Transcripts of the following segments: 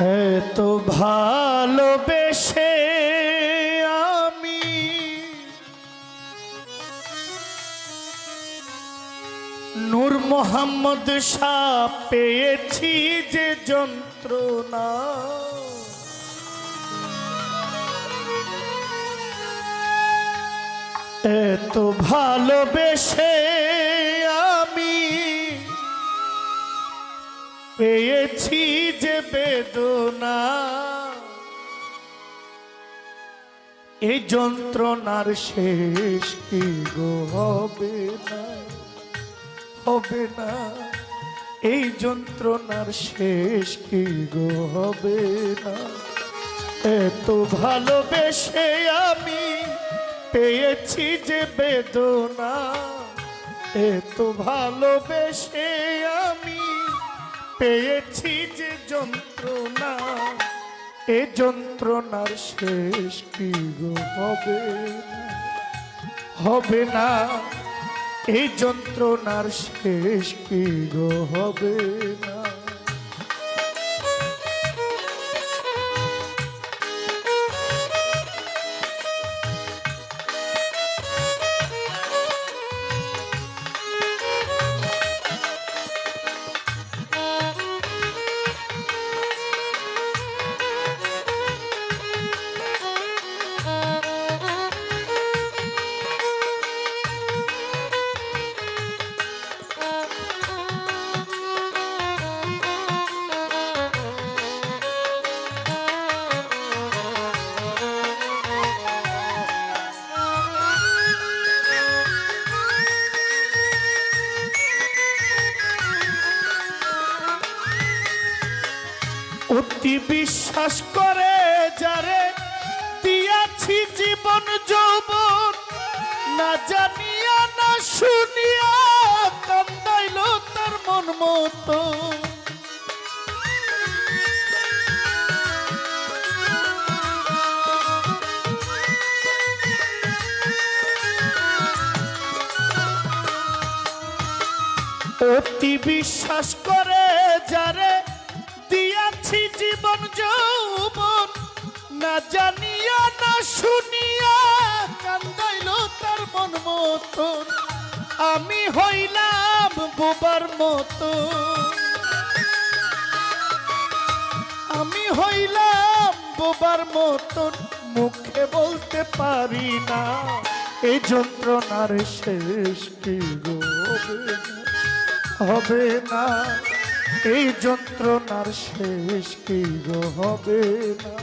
এত ভালোবেসে আমি নূর মোহাম্মদ শাহ পেয়েছি যে যন্ত্রণা। এত ভালোবেসে পেয়েছি যে বেদনা। এই যন্ত্রণার শেষ কি গো? হবে না হবে না। এই যন্ত্রণার শেষ কি গো? হবে না। এত ভালোবেসে আমি পেয়েছি যে বেদনা। এত ভালোবেসে পেয়েছি যে যন্ত্রণা, এ যন্ত্রণার শেষ কি হবে? হবে না এই যন্ত্রণার শেষ কি হবে না? অতি বিশ্বাস করে যারে দিয়াছি জীবন যৌবন, না জানিয়া, না শুনিয়া কান্দাইল তার মন মতো অতি বিশ্বাস করে যারে শুনিয়া কান্দাইল তার মন মতন। আমি হইলাম বোবার মতো আমি হইলাম বোবার মতন, মুখে বলতে পারি না। এই যন্ত্রণার শেষ কি হবে না? এই যন্ত্রণার শেষ কি হবে না।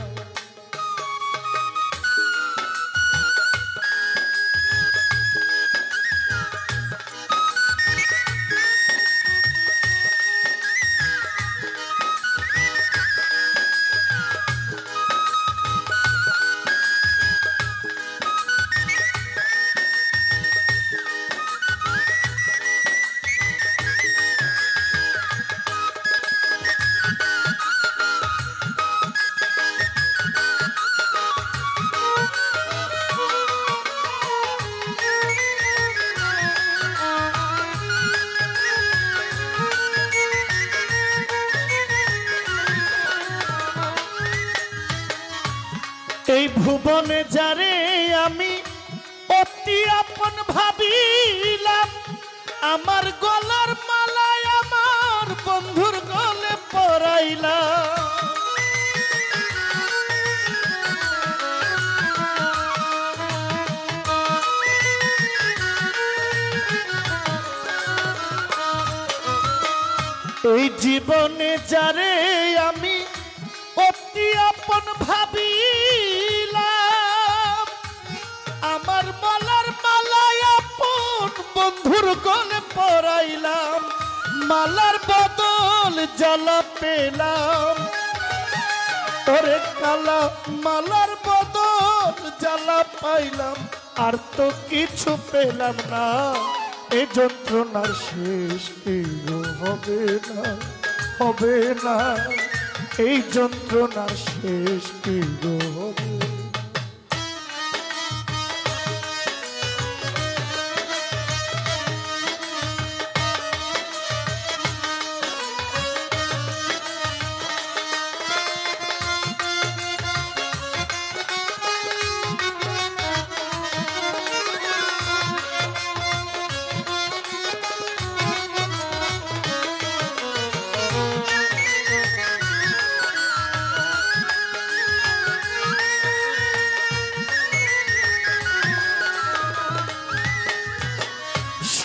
ভুবনে যারে আমি অতি আপন ভাবিলাম। আমার গলার মালায় আমার বন্ধুর গলে পরাইলাম এই জীবনে যারে আমি অতি আপন ভাবিলাম বন্ধুর গলে পরাইলাম, মালার বদল জ্বালা পেলাম। ওরে কালা, মালার বদল জ্বালা পাইলাম, আর তো কিছু পেলাম না। এই যন্ত্রণার শেষ হবে না হবে না। এই যন্ত্রণার শেষ হবে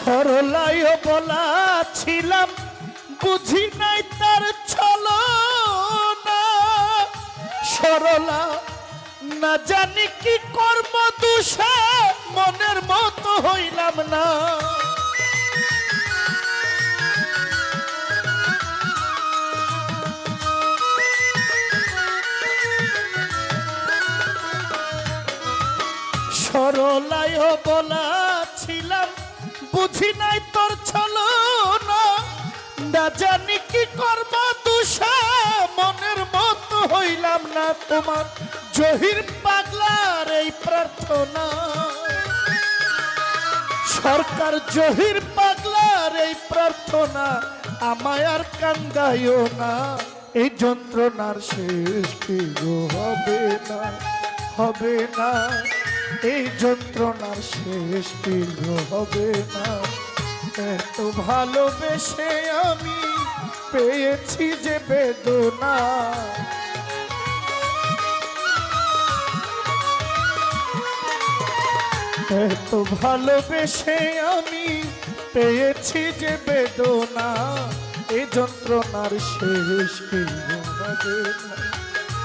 না? সরলাইও বলা ছিলাম, বুঝি নাই তার ছল সরলা, না জানি কি কর্ম দুষে, মনের মতো হইলাম না সরলায় বলা বুঝি নাই তোর ছল না জানি কি কর্ম দুষা, মনের মতো হইলাম না তোমার। জহির পাগলার এই প্রার্থনা। সরকার জহির পাগলার এই প্রার্থনা, আমায় আর কান্দাইও না। এই যন্ত্রণার শেষ হবে না হবে না। এই যন্ত্রণার শেষ গো হবে না। এত ভালোবেসে আমি পেয়েছি যে বেদনা। এত ভালোবেসে আমি পেয়েছি যে বেদনা। এই যন্ত্রণার শেষ হবে না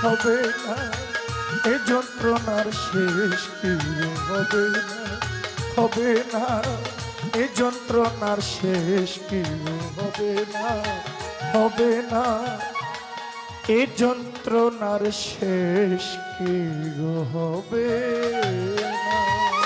হবে না। এই যন্ত্রণার শেষ হবে না? হবে না। এ যন্ত্রণার শেষ কি হবে না? হবে না। এ যন্ত্রণার শেষ কি হবে না?